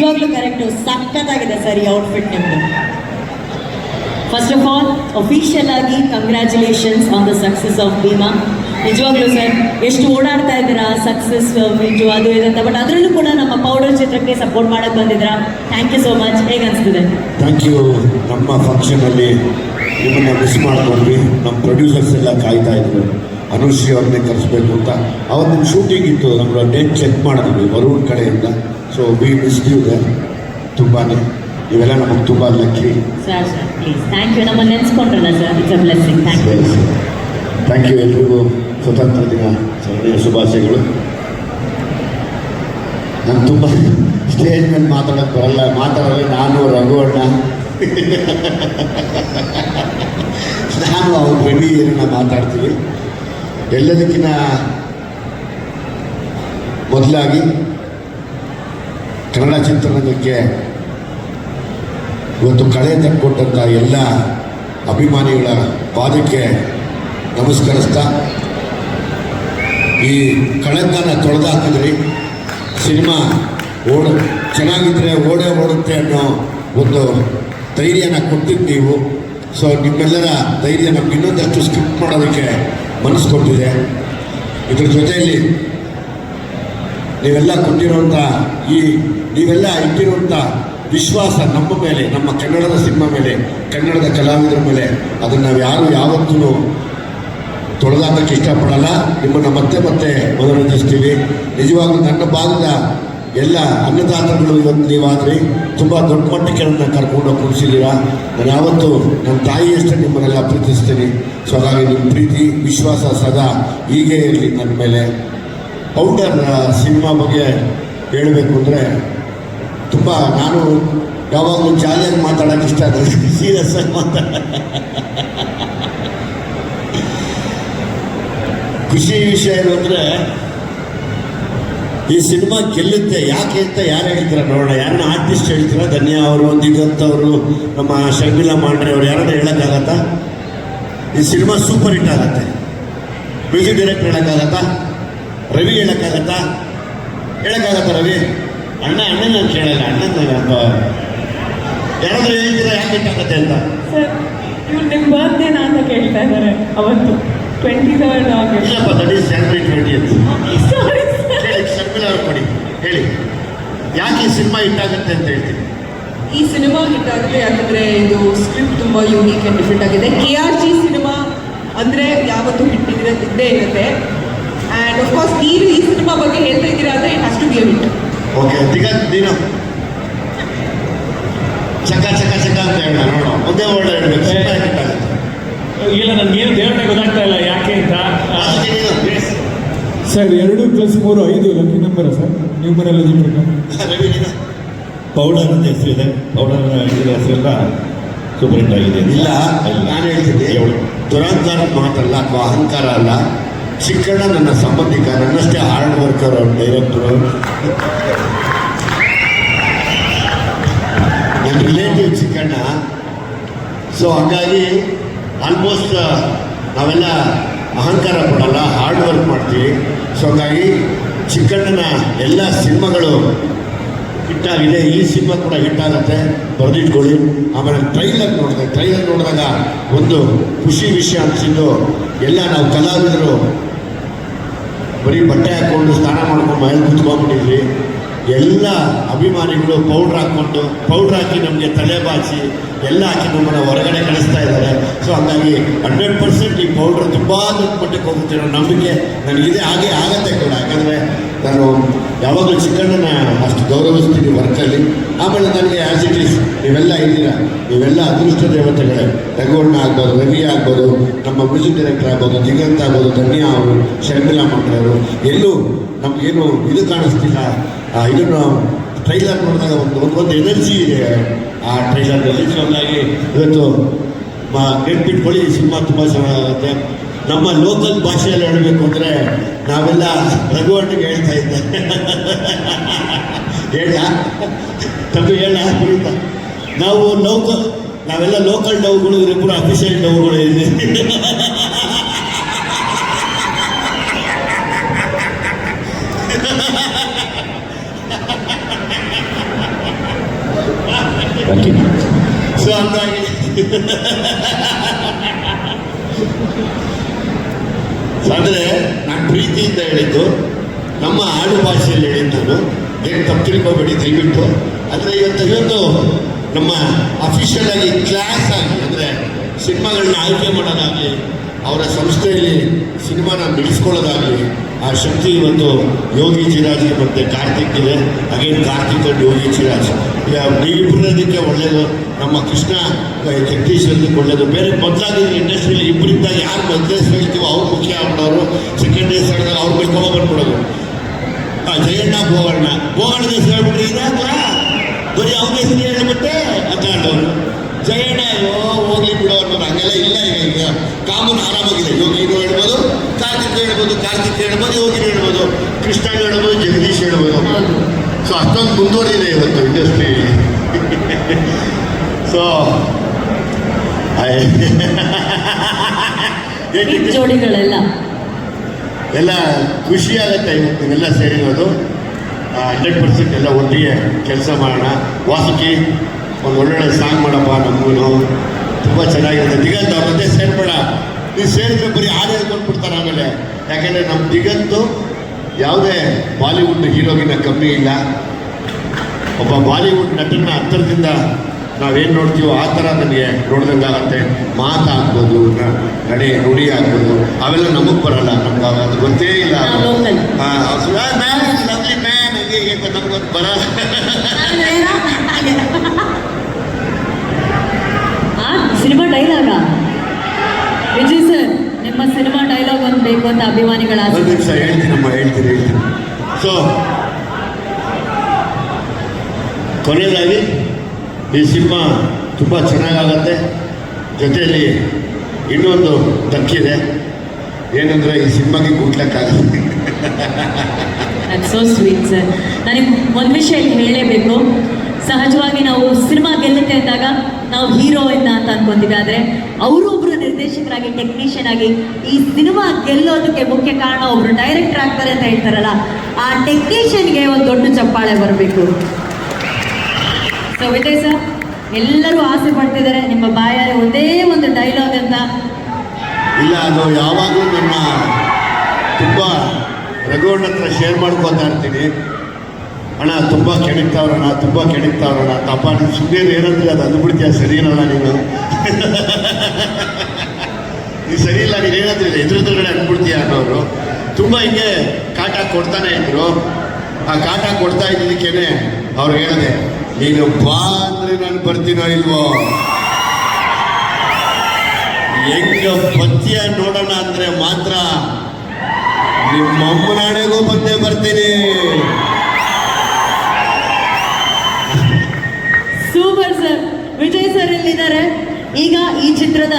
ನಿಜವಾಗ್ಲೂ ಕರೆಕ್ಟು ಸಖತ್ತಾಗಿದೆ sir outfit ನಿಮ್ದು. ಫಸ್ಟ್ ಆಫ್ ಆಲ್ ಅಫಿಷಿಯಲ್ ಆಗಿ congratulations on the success of Bhima ನಿಜವಾಗ್ಲೂ ಸರ್ ಎಷ್ಟು ಓಡಾಡ್ತಾ ಇದ್ದೀರಾ ಸಕ್ಸಸ್ ಇದು ಅದು ಇದಂತ ಬಟ್ ಅದರಲ್ಲೂ ಕೂಡ ನಮ್ಮ ಪೌಡರ್ ಚಿತ್ರಕ್ಕೆ ಸಪೋರ್ಟ್ ಮಾಡಕ್ ಬಂದಿದ್ದೀರಾ. ಥ್ಯಾಂಕ್ ಯು ಸೋ ಮಚ್ ಹೇಗೆ ಅನಿಸ್ತಿದೆ? ಥ್ಯಾಂಕ್ ಯು ನಮ್ಮ ಫಂಕ್ಷನಲ್ಲಿ ನಿಮ್ಮನ್ನ ಮಿಸ್ ಮಾಡ್ಕೊಂಡ್ವಿ. ನಮ್ಮ ಪ್ರೊಡ್ಯೂಸರ್ಸ್ ಎಲ್ಲ ಕಾಯ್ತಾ ಇದ್ರು. ಅನುಶ್ರೀ ಅವ್ರನ್ನೇ ಕರೆಸ್ಬೇಕು ಅಂತ. ಅವತ್ತಿನ ಶೂಟಿಂಗ್ ಇತ್ತು ನಮ್ಮ ಡೇಟ್ ಚೆಕ್ ಮಾಡಿದ್ವಿ ವರುಣ್ ಕಡೆಯಿಂದ. ಸೊ ವಿ ಮಿಸ್ ಯು ತುಂಬಾ ಇವೆಲ್ಲ ನಮಗೆ ತುಂಬ lucky sir sir please thank you ನೆನ್ಸ್ಕೊಂಡ್ರಲ್ಲ sir it's a blessing thank you thank you ಎಲ್ರಿಗೂ. ಸ್ವತಂತ್ರ ದಿನ ಸರಣಿಯ ಶುಭಾಶಯಗಳು. ನಾನು ತುಂಬ ಸ್ಟೇಜ್ ಮೇಲೆ ಮಾತಾಡೋಕ್ಕೆ ಬರಲ್ಲ. ಮಾತಾಡೋದ್ರೆ ನಾನು ರಘು ಅಣ್ಣ. ನಾನು ಅವ್ರ ರೆಡಿ ಏನನ್ನ ಮಾತಾಡ್ತೀವಿ. ಎಲ್ಲದಕ್ಕಿಂತ ಮೊದಲಾಗಿ ಕನ್ನಡ ಚಿತ್ರರಂಗಕ್ಕೆ ಇವತ್ತು ಕಳೆ ತಕ್ಕೊಟ್ಟಂಥ ಎಲ್ಲ ಅಭಿಮಾನಿಗಳ ಪಾದಕ್ಕೆ ನಮಸ್ಕರಿಸ್ತಾ, ಈ ಕಳೆದನ್ನ ತೊಳೆದು ಹಾಕಿದ್ರಿ ಸಿನಿಮಾ ಓಡ, ಚೆನ್ನಾಗಿದ್ರೆ ಓಡೇ ಓಡುತ್ತೆ ಅನ್ನೋ ಒಂದು ಧೈರ್ಯನ ಕೊಟ್ಟಿದ್ದು ನೀವು. ಸೊ ನಿಮ್ಮೆಲ್ಲರ ಧೈರ್ಯ ನಮ್ಗೆ ಇನ್ನೊಂದಷ್ಟು ಸ್ಕಿಪ್ ಮಾಡೋದಕ್ಕೆ ಮನಸ್ಸು ಕೊಟ್ಟಿದೆ ಇದ್ರ ಜೊತೆಯಲ್ಲಿ ನೀವೆಲ್ಲ ಕೊಟ್ಟಿರುವಂಥ ಈ ನೀವೆಲ್ಲ ಇಟ್ಟಿರುವಂಥ ವಿಶ್ವಾಸ ನಮ್ಮ ಮೇಲೆ, ನಮ್ಮ ಕನ್ನಡದ ಸಿನಿಮಾ ಮೇಲೆ, ಕನ್ನಡದ ಕಲಾವಿದರ ಮೇಲೆ, ಅದನ್ನು ನಾವು ಯಾರು ಯಾವತ್ತೂ ತೊಳೆದಾಕಕ್ಕೆ ಇಷ್ಟಪಡಲ್ಲ. ನಿಮ್ಮನ್ನು ಮತ್ತೆ ಮತ್ತೆ ಮನರಂಜಿಸ್ತೀವಿ ನಿಜವಾಗ್ಲೂ ನನ್ನ ಭಾಗದ ಎಲ್ಲ ಅನ್ನದಾತರುಗಳು ಇವತ್ತು ನೀವಾದರೆ ತುಂಬ ದೊಡ್ಡ ಮಟ್ಟಕ್ಕೆ ನನ್ನ ಕರ್ಕೊಂಡು ಕೂರಿಸಿದ್ದೀರಾ? ನಾನು ಯಾವತ್ತು ನನ್ನ ತಾಯಿಯಷ್ಟೇ ನಿಮ್ಮನ್ನೆಲ್ಲ ಪ್ರೀತಿಸ್ತೀನಿ. ಸೊ ಹಾಗಾಗಿ ನಿಮ್ಮ ಪ್ರೀತಿ, ವಿಶ್ವಾಸ ಸದಾ ಹೀಗೆ ಇರಲಿ ನನ್ನ ಮೇಲೆ. ಪೌಡರ್ ಸಿನಿಮಾ ಬಗ್ಗೆ ಹೇಳಬೇಕು ಅಂದರೆ ತುಂಬ ನಾನು ಯಾವಾಗಲೂ ಜಾಲಿಯಾಗಿ ಮಾತಾಡೋಕೆ ಇಷ್ಟ ಆದರೆ ಸೀರಿಯಸ್ ಆಗಿ ಮಾತಾಡ ಖುಷಿ ವಿಷಯ ಏನು ಅಂದರೆ ಈ ಸಿನಿಮಾ ಗೆಲ್ಲುತ್ತೆ ಯಾಕೆ ಅಂತ ಯಾರು ಹೇಳ್ತೀರ ನೋಡೋಣ. ಯಾರನ್ನ ಆರ್ಟಿಸ್ಟ್ ಹೇಳ್ತೀರಾ? ಧನ್ಯ ಅವರು ದಿಗಂತ್ ಅವರು ನಮ್ಮ ಶರ್ಮಿಲಾ ಮಾಂಡ್ರೆ ಅವರು ಯಾರನ್ನ ಹೇಳೋಕ್ಕಾಗತ್ತಾ? ಈ ಸಿನಿಮಾ ಸೂಪರ್ ಹಿಟ್ ಆಗುತ್ತೆ. ಮ್ಯೂಸಿಕ್ ಡೈರೆಕ್ಟರ್ ಹೇಳೋಕ್ಕಾಗತ್ತಾ? ರವಿ ಹೇಳೋಕ್ಕಾಗತ್ತಾ? ಹೇಳೋಕ್ಕಾಗತ್ತಾ ರವಿ? ಅಣ್ಣ ಅಣ್ಣ ನಾನು ಕೇಳಲ್ಲ ಅಣ್ಣ ನಾನು ಯಾರಾದ್ರೂ ಹೇಳ್ತೀರಾ ಯಾಕೆ ಹಿಟ್ ಆಗುತ್ತೆ ಅಂತ? ಇವ್ರು ನಿಮ್ಮ ಅಂತ ಕೇಳ್ತಾ ಇದ್ದಾರೆ ಅವತ್ತು. ಟ್ವೆಂಟಿ ಆಗಸ್ಟ್ ಇಲ್ಲಪ್ಪ ದಟ್ ಈಸ್ ಜಾನ್ವರಿ ಟ್ವೆಂಟಿ ಅಂತ ಕೊಡಿ ಹೇಳಿ. ಯಾಕೆ ಈ ಸಿನಿಮಾ ಹಿಟ್ ಆಗುತ್ತೆ ಅಂತ ಹೇಳ್ತೀನಿ ಈ ಸಿನಿಮಾ ಹಿಟ್ ಆಗುತ್ತೆ ಯಾಕಂದ್ರೆ ಇದು ಸ್ಕ್ರಿಪ್ಟ್ ತುಂಬಾ ಯೂನಿಕ್ ಅಂಡ್ ಡಿಫ್ರೆಂಟ್ ಆಗಿದೆ. ಕೆ ಆರ್ ಜಿ ಸಿನಿಮಾ ಅಂದ್ರೆ ಯಾವತ್ತು ಹಿಟ್ ಇದ್ರೆ ಇದ್ದೇ ಇರುತ್ತೆ. ಅಂಡ್ ಆಫ್ ಕೋರ್ಸ್ ನೀವು ಈ ಸಿನಿಮಾ ಬಗ್ಗೆ ಹೇಳ್ತಾ ಇದ್ದೀರಾ ಅಂದ್ರೆ it has to be a hit okay Diganth ನೀನು ಚಕ ಚಕ ಚಕ ಅಂತ ಹೇಳೋಣ ನೋಡೋ. ಒಂದೇ ವರ್ಡ್ ಹೇಳಬೇಕು. ಇಲ್ಲ ನನ್ಗೆ ಆಗುತ್ತೆ. ಇಲ್ಲ ನನಗೇನು ದೇವತೆ ಗೊತ್ತಾಗ್ತಾ ಇಲ್ಲ ಯಾಕೆ ಅಂತ ಆ, ಅದಕ್ಕೆ ನೀನು ಸರ್ ಎರಡು ಪ್ಲಸ್ ಮೂರು ಐದು lucky number sir? Ravi powder ಅಂತ ಇದೆ ಪೌಡರ್ ಹೆಸರೆಲ್ಲ ಸೂಪರಿಂಟ್ ಆಗಿದೆ. ಇಲ್ಲ ನಾನು ಹೇಳ್ತೀನಿ ಹೇಳು. ದುರಂಕಾರ ಮಾತಲ್ಲ ಅಥವಾ ಅಹಂಕಾರ ಅಲ್ಲ ಚಿಕ್ಕಣ್ಣ ನನ್ನ ಸಂಬಂಧಿಕ ನನ್ನಷ್ಟೇ ಹಾರ್ಡ್ ವರ್ಕರ್ ಅವ್ರ ಡೈರೆಕ್ಟರು. ನನ್ನ ರಿಲೇಟಿವ್ ಚಿಕ್ಕಣ್ಣ. ಸೊ ಹಾಗಾಗಿ ಆಲ್ಮೋಸ್ಟ್ ನಾವೆಲ್ಲ ಅಹಂಕಾರ ಪಡಲ್ಲ ಹಾರ್ಡ್ ವರ್ಕ್ ಮಾಡ್ತೀವಿ. ಸೊ ಹಾಗಾಗಿ ಚಿಕ್ಕಣ್ಣನ ಎಲ್ಲ ಸಿನಿಮಾಗಳು ಹಿಟ್ಟಾಗಿದೆ. ಈ ಸಿನಿಮಾ ಕೂಡ ಹಿಟ್ಟಾಗುತ್ತೆ. ಬರೆದಿಟ್ಕೊಳ್ಳಿ. ಆಮೇಲೆ ಟ್ರೈಲರ್ ನೋಡಿದೆ. ಟ್ರೈಲರ್ ನೋಡಿದಾಗ ಒಂದು ಖುಷಿ ವಿಷಯ ಅನಿಸಿದ್ದು, ಎಲ್ಲ ನಾವು ಕಲಾವಿದರು ಬರೀ ಬಟ್ಟೆ ಹಾಕ್ಕೊಂಡು ಸ್ನಾನ ಮಾಡ್ಕೊಂಡು ಮನೇಲಿ ಕುತ್ಕೊಂಡ್ಬಿಟ್ಟಿದ್ವಿ. ಎಲ್ಲ ಅಭಿಮಾನಿಗಳು ಪೌಡ್ರ್ ಹಾಕ್ಕೊಂಡು ಪೌಡ್ರ್ ಹಾಕಿ ನಮಗೆ ತಲೆ ಬಾಚಿ ಎಲ್ಲ ಹಾಕಿ ನಮ್ಮನ್ನು ಹೊರಗಡೆ ಕಳಿಸ್ತಾ ಇದ್ದಾರೆ. ಸೊ ಹಂಗಾಗಿ ಹಂಡ್ರೆಡ್ ಪರ್ಸೆಂಟ್ ಈ ಪೌಡ್ರ್ ತುಂಬ ದುಡ್ಡು ಮಟ್ಟಕ್ಕೆ ಹೋಗುತ್ತೆ ನಮಗೆ ನನಗಿದೆ. ಹಾಗೆ ಆಗತ್ತೆ ಕೂಡ. ಯಾಕಂದರೆ ನಾನು ಯಾವಾಗಲೂ ಚಿಕ್ಕಣ್ಣನ ಅಷ್ಟು ಗೌರವಿಸ್ತೀನಿ ವರ್ಕಲ್ಲಿ. ಆಮೇಲೆ ನನಗೆ ಆ್ಯಸ್ ಇಟ್ ಈಸ್ ನೀವೆಲ್ಲ ಇದ್ದೀರಾ, ನೀವೆಲ್ಲ ಅದೃಷ್ಟ ದೇವತೆಗಳೇ. ರಘುವಣ್ಣ ಆಗ್ಬೋದು, ರವಿ ಆಗ್ಬೋದು, ನಮ್ಮ ಮ್ಯೂಸಿಕ್ ಡೈರೆಕ್ಟರ್ ಆಗ್ಬೋದು, ದಿಗಂತ ಆಗ್ಬೋದು, ಧನ್ಯ ಅವರು ಶರ್ಮಿಲಾ ಮಂಡ್ರವರು ಎಲ್ಲೂ ನಮಗೇನು ಇದು ಕಾಣಿಸ್ತಿಲ್ಲ. ಇದನ್ನು ಟ್ರೈಲರ್ ನೋಡಿದಾಗ ಒಂದು ಒಂದು ಎನರ್ಜಿ ಇದೆ ಆ ಟ್ರೈಲರ್ನಲ್ಲಿ ಸೊ ಒಂದಾಗಿ ಇವತ್ತು ನೆನ್ಪಿಟ್ಕೊಳ್ಳಿ, ಸಿನಿಮಾ ತುಂಬ ಚೆನ್ನಾಗುತ್ತೆ. ನಮ್ಮ ಲೋಕಲ್ ಭಾಷೆಯಲ್ಲಿ ಹೇಳಬೇಕು ಅಂದರೆ ನಾವೆಲ್ಲ ರಘುವಣ್ಣಿಗೆ ಹೇಳ್ತಾ ಇದ್ದೆ. ಹೇಳ ತಪ್ಪು ಹೇಳ ಪುನೀತ ನಾವು ಲೋಕಲ್ ನಾವೆಲ್ಲ ಲೋಕಲ್ ಡೌಗಳು ಇವರಿಬ್ಬರು ಅಫಿಷಿಯಲ್ ಡೌಗಳು ಇದೆ ಅಂದರೆ ನಾನು ಪ್ರೀತಿಯಿಂದ ಹೇಳಿದ್ದು, ನಮ್ಮ ಆಡು ಭಾಷೆಯಲ್ಲಿ ಹೇಳಿದ್ದು ನಾನು, ಏನು ತಪ್ಪು ತಿಳ್ಕೊಬೇಡಿ ದಯವಿಟ್ಟು. ಅಂದರೆ ಇವತ್ತು ಇವತ್ತು ನಮ್ಮ ಅಫಿಷಿಯಲ್ ಆಗಿ ಕ್ಲಾಸ್ ಆಗಿ, ಅಂದರೆ ಸಿನಿಮಾಗಳನ್ನ ಆಯ್ಕೆ ಮಾಡೋದಾಗಲಿ, ಅವರ ಸಂಸ್ಥೆಯಲ್ಲಿ ಸಿನಿಮಾನ ಬಿಡಿಸ್ಕೊಳ್ಳೋದಾಗಲಿ ಆ ಶಕ್ತಿ ಇವತ್ತು ಯೋಗಿ ಚಿರಾಜ್ಗೆ ಮತ್ತು ಕಾರ್ತಿಕ್ ಇದೆ. Again Karthik and Yogi Chiraj. ಇಬ್ಬರದಕ್ಕೆ ಒಳ್ಳೆಯದು ನಮ್ಮ ಕೃಷ್ಣ ಜಗದೀಶ್ ಒಳ್ಳೆಯದು ಬೇರೆ ಮೊದಲಾಗಿದ್ರೆ ಇಂಡಸ್ಟ್ರಿಯಲ್ಲಿ ಇಬ್ಬರಿಂದ ಯಾರು ಮೊದಲೇ ಹೇಳ್ತೀವೋ ಅವ್ರು ಮುಖ್ಯ ಆಗ್ಬಿಡೋರು. ಸೆಕೆಂಡ್ ಡೇಸ್ ಹೇಳಿದಾಗ ಅವ್ರು ಬಿಟ್ಕೊಂಡ್ ಬಂದ್ಬಿಡೋದು. ಆ, ಜಯಣ್ಣ ಬೋಗಣ್ಣ ಬೋಗಣ್ಣ ದೇಶ ಹೇಳ್ಬಿಟ್ರೆ ಇದಾಗಲ್ಲ ಬರೀ ಅವ್ರ ಹೆಸರು ಮತ್ತೆ ಅಂತ ಜಯಣ್ಣ ಅಯ್ಯೋ ಹೋಗ್ಲಿ ಬಿಡೋ ಅನ್ನೋರು ಹಂಗೆಲ್ಲ ಇಲ್ಲ ಈಗ ಈಗ ಕಾಮನ್ ಆರಾಮಾಗಿದೆ ಯೋಗಿನೂ ಹೇಳ್ಬೋದು ಕಾರ್ತಿಕ್ ಕಾರ್ತಿಕ್ ಹೇಳ್ಬೋದು ಯೋಗಿನಿ ಹೇಳ್ಬೋದು. ಕೃಷ್ಣ ಹೇಳ್ಬೋದು ಜಗದೀಶ್ ಹೇಳ್ಬೋದು. ಸೊ ಅಷ್ಟೊಂದು ಮುಂದುವರಿದೆ ಇವತ್ತು ಇಂಡಸ್ಟ್ರಿ ಸೊ ಜೋಡಿಗಳೆಲ್ಲ. ಎಲ್ಲ ಖುಷಿ ಆಗುತ್ತೆ ಇವತ್ತು ನೀವೆಲ್ಲ ಸೇರಿರೋದು. ಹಂಡ್ರೆಡ್ ಪರ್ಸೆಂಟ್ ಎಲ್ಲ ಒಟ್ಟಿಗೆ ಕೆಲಸ ಮಾಡೋಣ. ವಾಸುಕಿ ಒಂದು ಒಳ್ಳೊಳ್ಳೆ ಸಾಂಗ್ ಮಾಡಪ್ಪ ನಮಗೂ ತುಂಬ ಚೆನ್ನಾಗಿರುತ್ತೆ. ದಿಗಂತ ಅವ್ರ ಜೊತೆ ಸೇರ್ಬೇಡ. ನೀವು ಸೇರಿದ್ರೆ ಬರೀ ಹಾಡು ಹೇಳ್ಕೊಂಡು ಬಿಡ್ತಾರೆ ಆಮೇಲೆ. ಯಾಕೆಂದರೆ ನಮ್ಮ ದಿಗಂತು ಯಾವುದೇ ಬಾಲಿವುಡ್ ಹೀರೋಗಿನ ಕಮ್ಮಿ ಇಲ್ಲ. ಒಬ್ಬ ಬಾಲಿವುಡ್ ನಟನ ಹತ್ತಿರದಿಂದ ನಾವೇನು ನೋಡ್ತೀವೋ ಆ ಥರ ನನಗೆ ನೋಡ್ದಂಗೆ ಆಗುತ್ತೆ ಮಾತಾಗ್ಬೋದು ನಡೆ ನುಡಿ ಆಗ್ಬೋದು. ಅವೆಲ್ಲ ನಮಗೆ ಬರಲ್ಲ ನಮ್ಗೆ ಅದು ಗೊತ್ತೇ ಇಲ್ಲ. ನಮ್ಗೆ ಬರಲ್ಲ ಆ ಸಿನಿಮಾ ಡೈಲಾಗ ವಿಜಯ್ ಸರ್ ನಿಮ್ಮ ಸಿನಿಮಾ ಅಂತ ಅಭಿಮಾನಿಗಳ ನಿಮಿಷ ಹೇಳ್ತೀನಮ್ಮ ಹೇಳ್ತೀನಿ ಹೇಳ್ತೀನಿ. ಸೊ ಕೊನೆಯದಾಗಿ ಈ ಸಿನಿಮಾ ತುಂಬ ಚೆನ್ನಾಗಾಗತ್ತೆ. ಜೊತೆಯಲ್ಲಿ ಇನ್ನೊಂದು ತಕ್ಕಿದೆ ಏನಂದ್ರೆ ಈ ಸಿನಿಮಾಗೆ ಗುಟ್ಲಕ್ಕಾಗತ್ತೆ ಸೋ ಸ್ವೀಟ್ ಸರ್ ನನಗೆ ಒಂದು ವಿಷಯ ಹೇಳಲೇಬೇಕು. ಸಹಜವಾಗಿ ನಾವು ಸಿನಿಮಾ ಗೆಲ್ಲುತ್ತೆ ಅಂದಾಗ ನಾವು ಹೀರೋ ಅಂತ ಅನ್ಕೊಂತೀವಿ ಆದರೆ ಅವರು ಒಬ್ರು ನಿರ್ದೇಶಕರಾಗಿ ಟೆಕ್ನಿಷಿಯನ್ ಆಗಿ ಈ ಸಿನಿಮಾ ಗೆಲ್ಲೋದಕ್ಕೆ ಮುಖ್ಯ ಕಾರಣ ಒಬ್ರು ಡೈರೆಕ್ಟರ್ ಆಗ್ತಾರೆ ಅಂತ ಹೇಳ್ತಾರಲ್ಲ, ಆ ಟೆಕ್ನಿಷಿಯನ್ಗೆ ಒಂದು ದೊಡ್ಡ ಚಪ್ಪಾಳೆ ಬರಬೇಕು. ಸೊ ವಿಜಯ್ ಸರ್ ಎಲ್ಲರೂ ಆಸೆ ಪಡ್ತಿದ್ದಾರೆ. ನಿಮ್ಮ ಬಾಯಲ್ಲಿ ಒಂದೇ ಒಂದು ಡೈಲಾಗ್ ಅಂತ. ಇಲ್ಲ, ಅದು ಯಾವಾಗಲೂ ನನ್ನ ತುಂಬ ರಘುವಣ್ಣ ಹತ್ರ ಶೇರ್ ಮಾಡ್ಕೊತಾ ಇರ್ತೀನಿ. ಅಣ್ಣ, ತುಂಬ ಕೆಣಕ್ತಾವ್ರಣ ತುಂಬ ಕೆಣಕ್ತಾವ್ರಣ ತಪ್ಪ, ನೀನು ಸುಮ್ಮನೆ ಏನಂದ್ರೆ ಅದು ಅಂದ್ಬಿಡ್ತೀಯ. ಸರಿ ಇರೋಣ ನೀನು. ನೀ ಸರಿ ಇಲ್ಲ, ನೀನು ಏನಂದ್ರೆ ಎದುರುಗಡೆ ಅಂದ್ಬಿಡ್ತೀಯ ಅನ್ನೋರು. ತುಂಬ ಹಿಂಗೆ ಕಾಟ ಕೊಡ್ತಾನೆ ಇದ್ರು. ಆ ಕಾಟ ಕೊಡ್ತಾ ಇದ್ದಿದ್ದಕ್ಕೇನೆ ಅವ್ರು ಹೇಳಿದೆ, ನೀನು ಬಾ ಅಂದ್ರೆ ನಾನು ಬರ್ತೀನೋ ಇಲ್ವೋ? ಹೆಂಗ ಪತ್ಯ ನೋಡೋಣ ಅಂದ್ರೆ ಮಾತ್ರ ನಿಮ್ಮ ಅಮ್ಮನಾಡೆಗೂ ಬಂದೇ ಬರ್ತೀನಿ. ಎಲ್ಲಿದ್ದಾರೆ ಈಗ ಈ ಚಿತ್ರದ